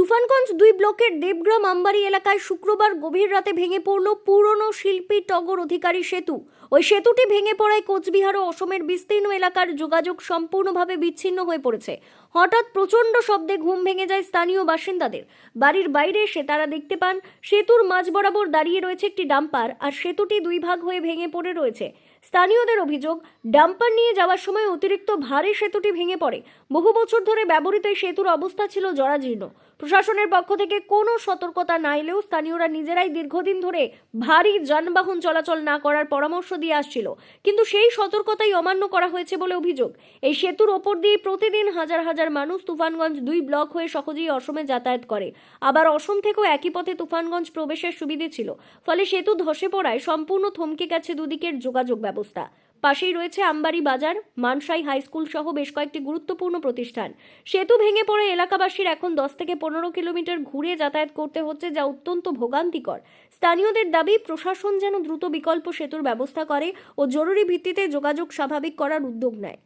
তুফানগঞ্জ দুই ব্লকের দেবগ্রাম আম্বারি এলাকায় শুক্রবার গভীর রাতে ভেঙে পড়ল পুরনো শিল্পী টগর অধিকারী সেতু। ওই সেতুটি ভেঙে পড়ায় কোচবিহার ও অসমের বিস্তীর্ণ এলাকার যোগাযোগ সম্পূর্ণভাবে বিচ্ছিন্ন হয়ে পড়েছে। হঠাৎ প্রচণ্ড শব্দে ঘুম ভেঙে যায় স্থানীয় বাসিন্দাদের। বাড়ির বাইরে এসে তারা দেখতে পান, সেতুর মাঝ বরাবর দাঁড়িয়ে রয়েছে একটি ডাম্পার আর সেতুটি দুই ভাগ হয়ে ভেঙে পড়ে রয়েছে। স্থানীয়দের অভিযোগ, ডাম্পার নিয়ে যাওয়ার সময় অতিরিক্ত ভারী সেতুটি ভেঙে পড়ে। বহু বছর ধরে ব্যবহৃত এই সেতুর অবস্থা ছিল জরাজীর্ণ। প্রশাসনের পক্ষ থেকে কোনো সতর্কতা না এলেও স্থানীয়রা নিজেরাই দীর্ঘদিন ধরে ভারী যানবাহন চলাচল না করার পরামর্শ দিয়ে আসছিল। কিন্তু সেই সতর্কতাই অমান্য করা হয়েছে বলে অভিযোগ। এই সেতুর ওপর দিয়ে প্রতিদিন হাজার হাজার মানুষ তুফানগঞ্জ দুই ব্লক হয়ে সহজেই অসমে যাতায়াত করে। আবার অসম থেকেও একই পথে তুফানগঞ্জ প্রবেশের সুবিধে ছিল। ফলে সেতু ধসে পড়ায় সম্পূর্ণ থমকে গেছে দুদিকের যোগাযোগ ব্যবস্থা। পাশেই রয়েছে আমবাড়ি বাজার, মানসাই হাই স্কুল সহ বেশ কয়েকটি গুরুত্বপূর্ণ প্রতিষ্ঠান। সেতু ভেঙে পড়ে এলাকাবাসীর এখন দশ থেকে পনেরো কিলোমিটার ঘুরে যাতায়াত করতে হচ্ছে, যা অত্যন্ত ভোগান্তিকর। স্থানীয়দের দাবি, প্রশাসন যেন দ্রুত বিকল্প সেতুর ব্যবস্থা করে ও জরুরি ভিত্তিতে যোগাযোগ স্বাভাবিক করার উদ্যোগ নেয়।